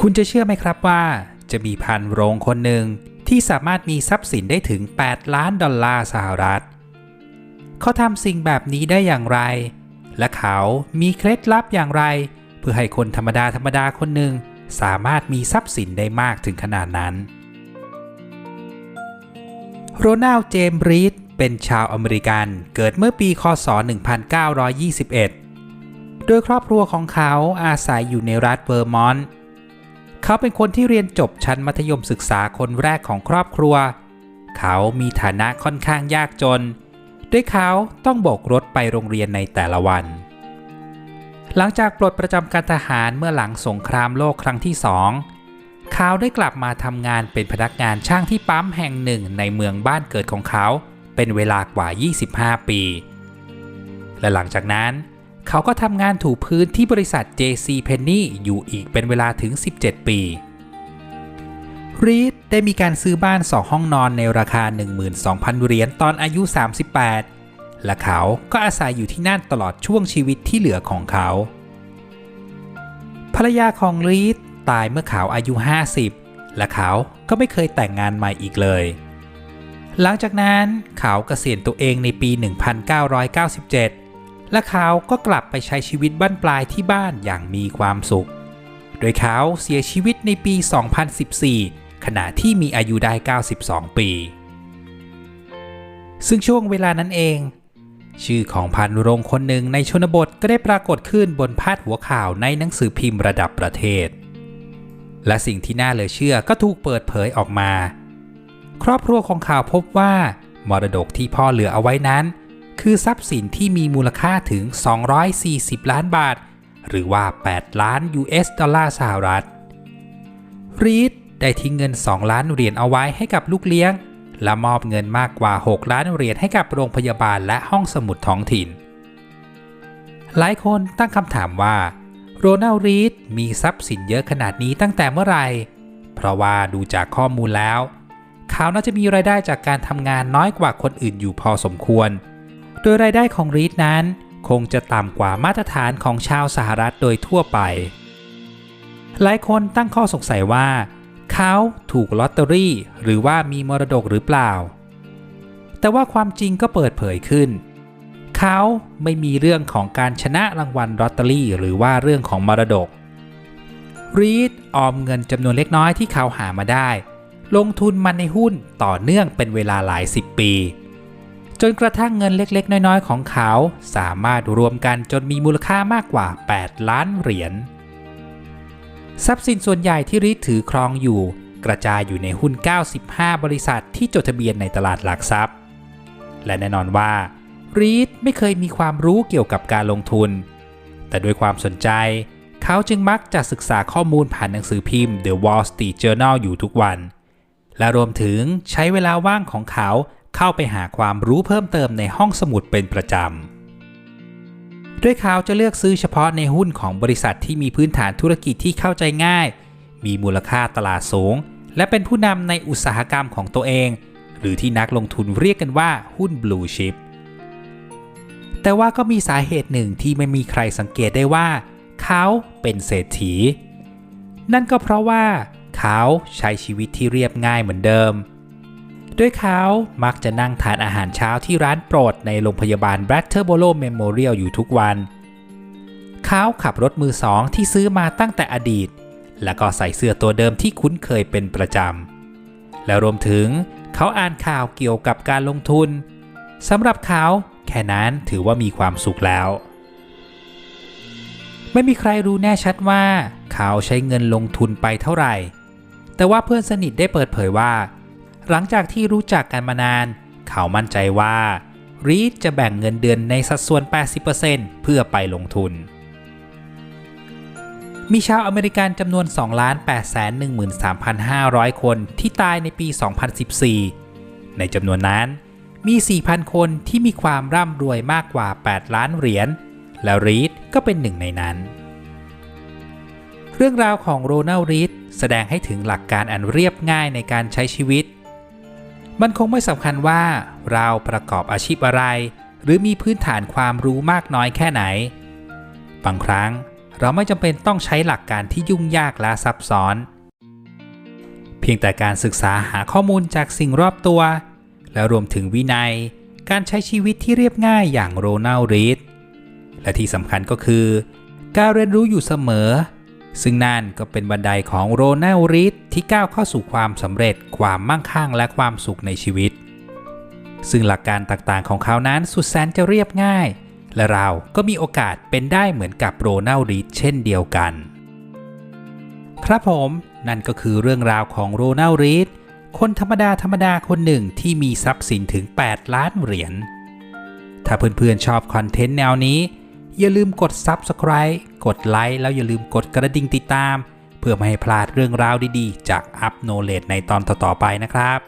คุณจะเชื่อไหมครับว่า จะมีพันโรงคนหนึ่งที่สามารถมีทรัพย์สินได้ถึง 8 ล้านดอลลาร์สหรัฐ เขาทำสิ่งแบบนี้ได้อย่างไร และเขามีเคล็ดลับอย่างไร เพื่อให้คนธรรมดาธรรมดาคนหนึ่งสามารถมีทรัพย์สินได้มากถึงขนาดนั้น โรนัลด์เจมส์รีดเป็นชาวอเมริกันเกิดเมื่อปี คศ 1921 โดยครอบครัวของเขาอาศัยอยู่ในรัฐเวอร์มอนต์ เขาเป็นคนที่เรียนจบชั้นมัธยมศึกษาคนแรกของครอบครัว เขามีฐานะค่อนข้างยากจน ด้วยเขาต้องโบกรถไปโรงเรียนในแต่ละวัน หลังจากปลดประจำการทหารเมื่อหลังสงครามโลกครั้งที่สองเขาได้กลับมาทำงานเป็นพนักงานช่างที่ปั๊มแห่งหนึ่งในเมืองบ้านเกิดของเขา เป็นเวลากว่า 25 ปี และหลังจากนั้นเขาก็ทำงานถูพื้นที่บริษัท JC Penney อยู่อีกเป็นเวลาถึง 17 ปี รีดได้มีการซื้อบ้านสองห้องนอนในราคา 12,000 เหรียญตอนอายุ 38 และเขาก็อาศัยอยู่ที่นั่นตลอดช่วงชีวิตที่เหลือของเขา ภรรยาของรีดตายเมื่อเขาอายุ 50 และเขาก็ไม่เคยแต่งงานใหม่อีกเลย หลังจากนั้นเขาเกษียณตัวเองในปี 1997 และเขาก็กลับไปใช้ชีวิตบ้านปลายที่บ้านอย่างมีความสุข โดยเขาเสียชีวิตในปี 2014 ขณะที่มีอายุได้ 92 ปี ซึ่งช่วงเวลานั้นเอง ชื่อของพันโรงคนหนึ่งในชนบทก็ได้ปรากฏขึ้นบนพาดหัวข่าวในหนังสือพิมพ์ระดับประเทศ และสิ่งที่น่าเหลือเชื่อก็ถูกเปิดเผยออกมา ครอบครัวของเขาวพบว่า มรดกที่พ่อเหลือเอาไว้นั้น คือทรัพย์สินที่มีมูลค่าถึง 240 ล้านบาท หรือว่า 8 ล้าน US ดอลลาร์สหรัฐ รีดได้ทิ้งเงิน 2 ล้านเหรียญเอาไว้ให้กับลูกเลี้ยง และมอบเงินมากกว่า 6 ล้านเหรียญให้กับโรงพยาบาลและห้องสมุดท้องถิ่น หลายคนตั้งคำถามว่า โรนัลรีดมีทรัพย์สินเยอะขนาดนี้ตั้งแต่เมื่อไหร่ เพราะว่าดูจากข้อมูลแล้ว เขาน่าจะมีรายได้จากการทำงานน้อยกว่าคนอื่นอยู่พอสมควร โดยรายได้ของรีดนั้น คงจะต่ำกว่ามาตรฐานของชาวสหรัฐโดยทั่วไป หลายคนตั้งข้อสงสัยว่า เขาถูกลอตเตอรี่หรือว่ามีมรดกหรือเปล่า แต่ว่าความจริงก็เปิดเผยขึ้น เขาไม่มีเรื่องของการชนะรางวัลลอตเตอรี่ หรือว่าเรื่องของมรดกรีดออมเงินจำนวนเล็กน้อยที่เขาหามาได้ ลงทุนมันในหุ้นต่อเนื่องเป็นเวลาหลายสิบปี จนกระทั่งเงินเล็กๆ น้อยๆ ของเขา สามารถรวมกันจนมีมูลค่ามากกว่า 8 ล้านเหรียญทรัพย์สินส่วนใหญ่ที่รีดถือครองอยู่ กระจายอยู่ในหุ้น 95 บริษัทที่จดทะเบียนในตลาดหลักทรัพย์ และแน่นอนว่ารีดไม่เคยมีความรู้เกี่ยวกับการลงทุน แต่ด้วยความสนใจ เขาจึงมักจะศึกษาข้อมูลผ่านหนังสือพิมพ์ The Wall Street Journal อยู่ทุกวัน และรวมถึงใช้เวลาว่างของเขา เข้าไปหาความรู้เพิ่มเติมในห้องสมุดเป็นประจำ ด้วยเขาจะเลือกซื้อเฉพาะในหุ้นของบริษัทที่มีพื้นฐานธุรกิจที่เข้าใจง่าย มีมูลค่าตลาดสูง และเป็นผู้นำในอุตสาหกรรมของตัวเอง หรือที่นักลงทุนเรียกกันว่าหุ้น Blue Chip แต่ว่าก็มีสาเหตุหนึ่งที่ไม่มีใครสังเกตได้ว่า เขาเป็นเศรษฐี นั่นก็เพราะว่า เขาใช้ชีวิตที่เรียบง่ายเหมือนเดิม ด้วยเขามักจะนั่งทานอาหารเช้าที่ร้านโปรดในโรงพยาบาล b r a t t e r b o r o Memorial อยู่ทุกวัน เขาขับรถมือสองที่ซื้อมาตั้งแต่อดีต แล้วก็ใส่เสื้อตัวเดิมที่คุ้นเคยเป็นประจำ และรวมถึงเขาอ่านข่าวเกี่ยวกับการลงทุนสำหรับเขาแค่นั้นถือว่ามีความสุขแล้ว ไม่มีใครรู้แน่ชัดว่าเขาใช้เงินลงทุนไปเท่าไหร่ แต่ว่าเพื่อนสนิทได้เปิดเผยว่า หลังจากที่รู้จักกันมานาน เขามั่นใจว่า รีดจะแบ่งเงินเดือนในสัดส่วน 80%เพื่อไปลงทุน มีชาวอเมริกันจำนวน 2,813,500 คนที่ตายในปี 2014 ในจำนวนนั้นมี 4,000 คนที่มีความร่ำรวยมากกว่า 8 ล้านเหรียญ และรีดก็เป็นหนึ่งในนั้น เรื่องราวของโรนัลรีดแสดงให้ถึงหลักการอันเรียบง่ายในการใช้ชีวิต มันคงไม่สำคัญว่าเราประกอบอาชีพอะไร หรือมีพื้นฐานความรู้มากน้อยแค่ไหน บางครั้งเราไม่จำเป็นต้องใช้หลักการที่ยุ่งยากและซับซ้อน เพียงแต่การศึกษาหาข้อมูลจากสิ่งรอบตัว และรวมถึงวินัย การใช้ชีวิตที่เรียบง่ายอย่างโรนัลรีดและที่สำคัญก็คือ การเรียนรู้อยู่เสมอ ซึ่งนั่นก็เป็นบันไดของโรนัลรีดที่ก้าวเข้าสู่ความสำเร็จ ความมั่งคั่งและความสุขในชีวิต ซึ่งหลักการต่างๆของเขานั้นสุดแสนจะเรียบง่าย และเราก็มีโอกาสเป็นได้เหมือนกับโรนัลรีดเช่นเดียวกัน ครับผมนั่นก็คือเรื่องราวของโรนัลรีดคนธรรมดาธรรมดาคนหนึ่งที่มีทรัพย์สินถึง 8 ล้านเหรียญถ้าเพื่อนๆชอบคอนเทนต์แนวนี้ อย่าลืมกด Subscribe กดไลค์แล้วอย่าลืมกดกระดิ่งติดตาม เพื่อไม่ให้พลาดเรื่องราวดีๆ จากอัพโนเลดในตอนต่อๆไปนะครับ